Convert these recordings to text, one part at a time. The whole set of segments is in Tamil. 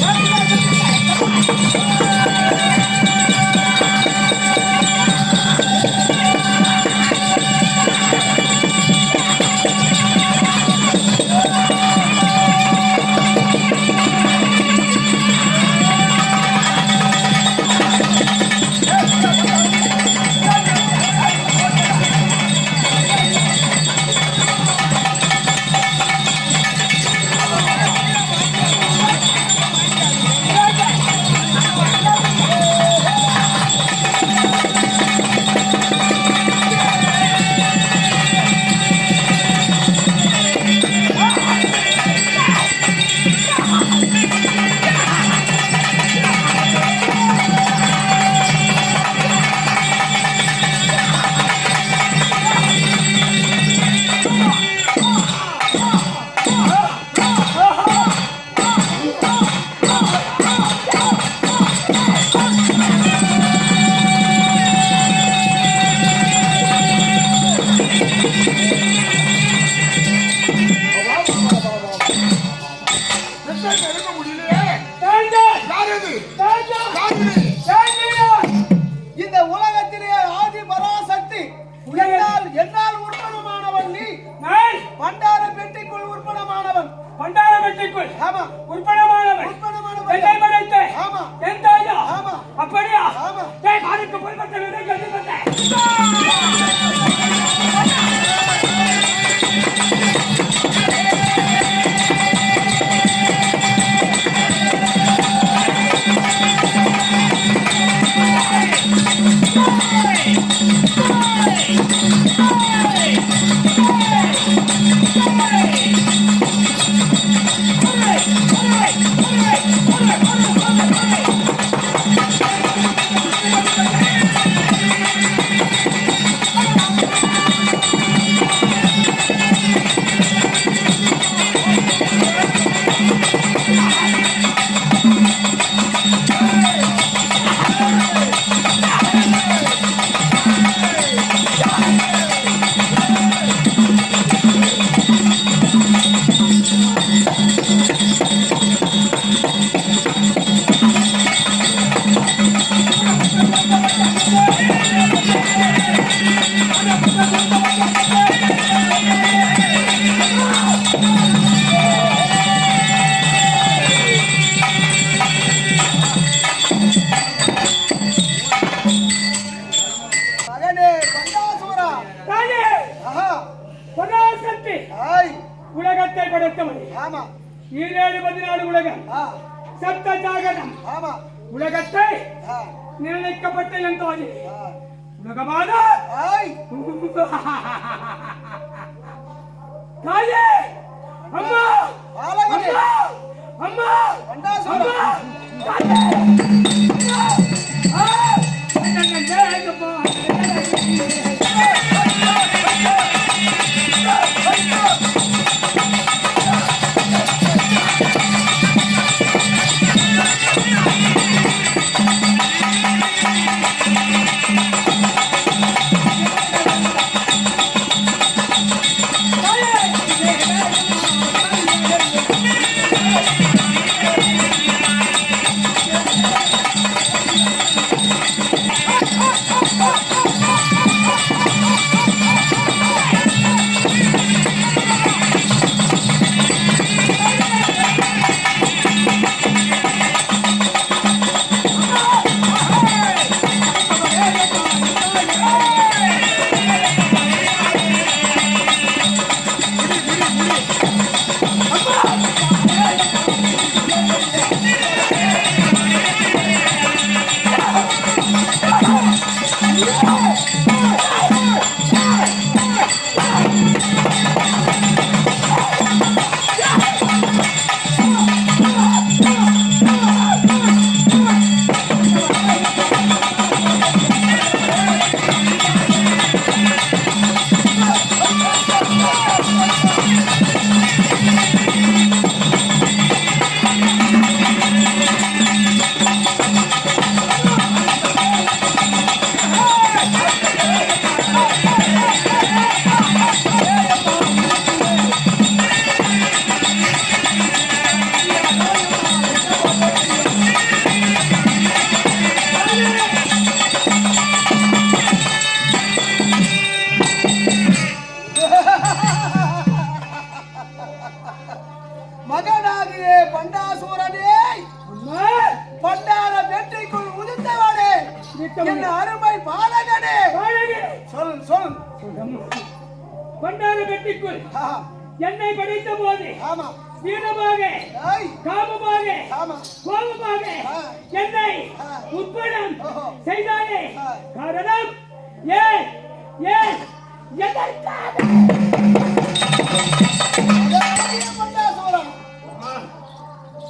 கிருஷ்ணன் எடுக்க முடியலையே தாங்கள், யார் அது தாங்கள், யார் இது தாங்கள். இந்த உலகத்திலே ஆதி பராசக்தி என்னால் என்னால் உற்பத்தமானவன் நீ. பண்டார பெட்டிக்குள் உற்பத்தமானவன் பண்டார வெட்டிக்குள் ஆமா. உட்படமானவன் உட்படமானவன். என்னை படைத்த ஆமா. என் தாயா? ஆமா. அப்படியா? ஆமா. டேய், விதை. ஆமா. ஈரேழு பதினாலு உலகம். ஆ. சப்த ஜாகரம் ஆமா. உலகத்தை நிர்ணயிக்கப்பட்ட என் ஆ. உலகமான தாயே! அம்மா! அம்மா! அம்மா! அம்மா! தாயே! என் அருமை பாலகனே. சொல் சொல். கொண்டாட வெட்டிக்குள் ஆ, என்னை படைத்த போது ஆமா. வீரமாக காமமாக கோபமாக. என்னை. உட்படம் ஆ. காரணம் ஏன் ஏன் எதற்காக?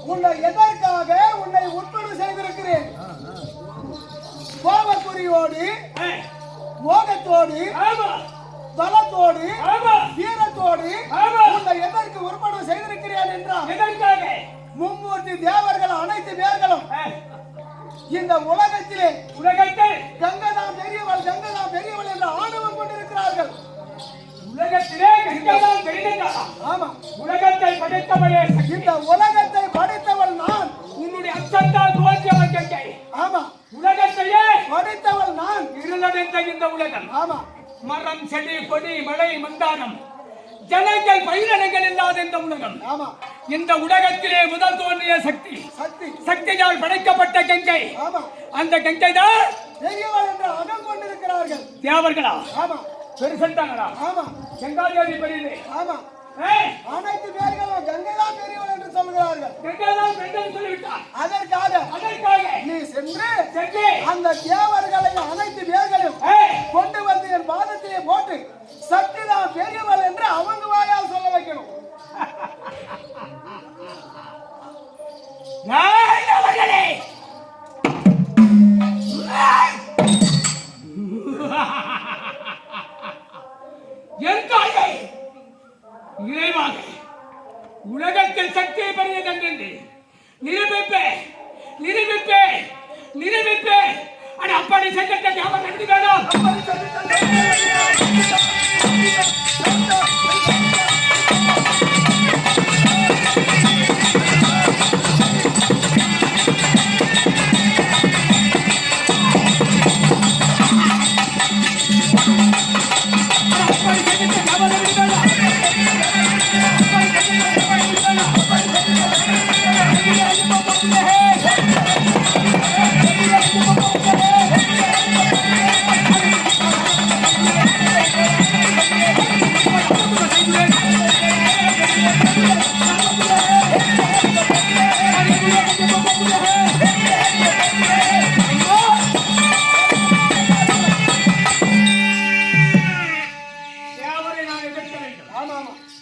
உன்னை எதற்காக ஆ, மோகத்தோடு பலத்தோடு வீரத்தோடு. உன்னை எதற்கு உட்படு செய்திருக்கிறேன் என்றால் மும்மூர்த்தி தேவர்கள் அனைத்து பேர்களும் இந்த உலகத்திலே உலகத்தில் கங்கதான் பெரியவள் கங்கதான் பெரியவள் என்ற ஆணவம் கொண்டிருக்கிறார்கள். உலகத்திலே கங்கதான் பெரியதா ஆமா. உலகத்தை படைத்தவளே. இந்த உலகத்தை படைத்தவள் நான். உன்னுடைய அச்சத்தால் தோன்றியவன் கங்கை ஆமா. இருளடைந்த இந்த உலகம். மரம் செடி கொடி மழை மந்தானம் ஜனங்கள் பயிரினங்கள் இல்லாத இந்த உலகம். இந்த உலகத்திலே முதல் தோன்றிய சக்தி. சக்தி. சக்தியால் படைக்கப்பட்ட கங்கை. அந்த கங்கை தான் தேவர்களா ஆமா. பெருசண்டாங்களா ஆமா. கங்காதேவி பெரியது. ஆமா. அனைத்து பேர்களும் கங்கைதான் பெரியவள் என்று சொல்கிறார்கள். கங்கை தான் பெண்கள் சொல்லிவிட்டார். அதற்காக அதற்காக நீ சென்று சென்று அந்த தேவர்களையும் அனைத்து பேர்களையும் கொண்டு வந்து என் பாதத்திலே போட்டு சக்திதான் பெரியவள் உலகத்தில் சக்தியை பெரியதென்று நிரூபிப்பேன் நிரூபிப்பேன் நிரூபிப்பேன் அட அப்படி சட்டத்தை ஞாபகம் வேணும் அப்படி சட்டத்தை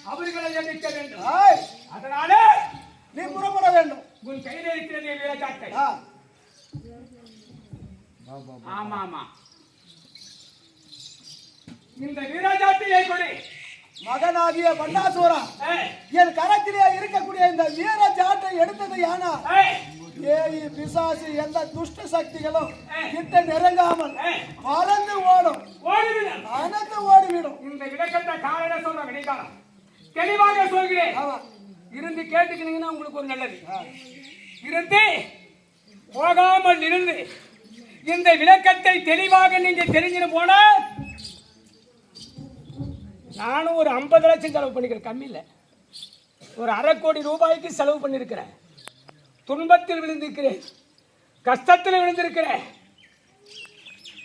அவர்களை எதிர்க்க வேண்டும். அதனால நீ புறப்பட வேண்டும். உன் கையில் இருக்கிறது ஆ, ஆமா ஆமா இந்த வீரச்சாட்டையை கொடு. மகனாகிய பண்டாசுரா ஏய், என் கரத்திலே இருக்கக்கூடிய இந்த வீர சாட்டை எடுத்தது யானா? ஏய், ஏய் பிசாசு எந்த துஷ்ட சக்திகளும். கிட்ட நெருங்காமல் பறந்து ஓடும். ஓடிவிடு. அனைத்து ஓடிவிடும். இந்த விளக்கத்தை காலையில சொல்ற விடைக்காலம் தெளிவாக சொல்கிறேன். இருந்து கேட்டுக்கினீங்கன்னா உங்களுக்கு ஒரு நல்லது. இருந்து போகாமல் இருந்து இந்த விளக்கத்தை தெளிவாக நீங்க தெரிஞ்சுன்னு போனா நானும் ஒரு ஐம்பது லட்சம் செலவு பண்ணிக்கிறேன். கம்மி இல்லை. ஒரு அரை கோடி ரூபாய்க்கு செலவு பண்ணியிருக்கிறேன். துன்பத்தில் விழுந்திருக்கிறேன். கஷ்டத்தில் விழுந்திருக்கிறேன்.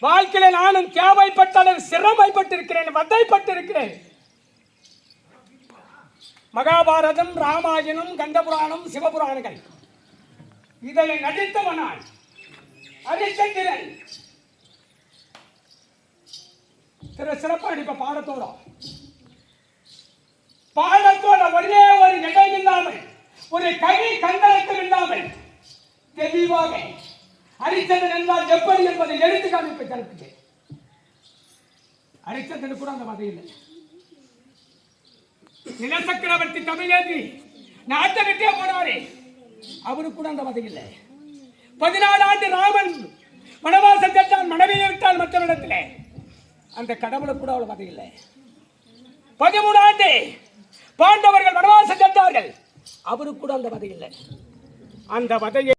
வாழ்க்கையில் நானும் தேவைப்பட்டாலும் சிரமைப்பட்டிருக்கிறேன் வதைப்பட்டிருக்கிறேன். மகாபாரதம் ராமாயணம் கந்தபுராணம் சிவபுராணங்கள். இதை நடித்தவனான் ஹரிச்சந்திரன் திரு சிறப்பாக இப்ப பாடத்தோட. பாடத்தோட ஒரே ஒரு இடம் இல்லாமல் ஒரு கவி கண்டனத்தில் இல்லாமல் தெளிவாக ஹரிச்சந்திரன் என்றால் எப்படி என்பதை எடுத்து காமிப்பை தரப்புக்கு ஹரிச்சந்திரன் கூட அந்த மதம் இல்லை. நிலசக்கரவர்த்தி தமிழேந்தி நாட்டை விட்டே போனாரே அவருக்கு கூட அந்த மதம் இல்லை. பதினாலு ஆண்டு ராமன் வனவாசம் சென்றான் மனைவியை விட்டால் மற்றவரிடத்திலே அந்த கடவுளுக்கு கூட அவ்வளவு மதம் இல்லை. பதிமூணு ஆண்டு பாண்டவர்கள் வனவாசம் சென்றார்கள் அவருக்கு கூட அந்த வதை இல்லை. அந்த வதையை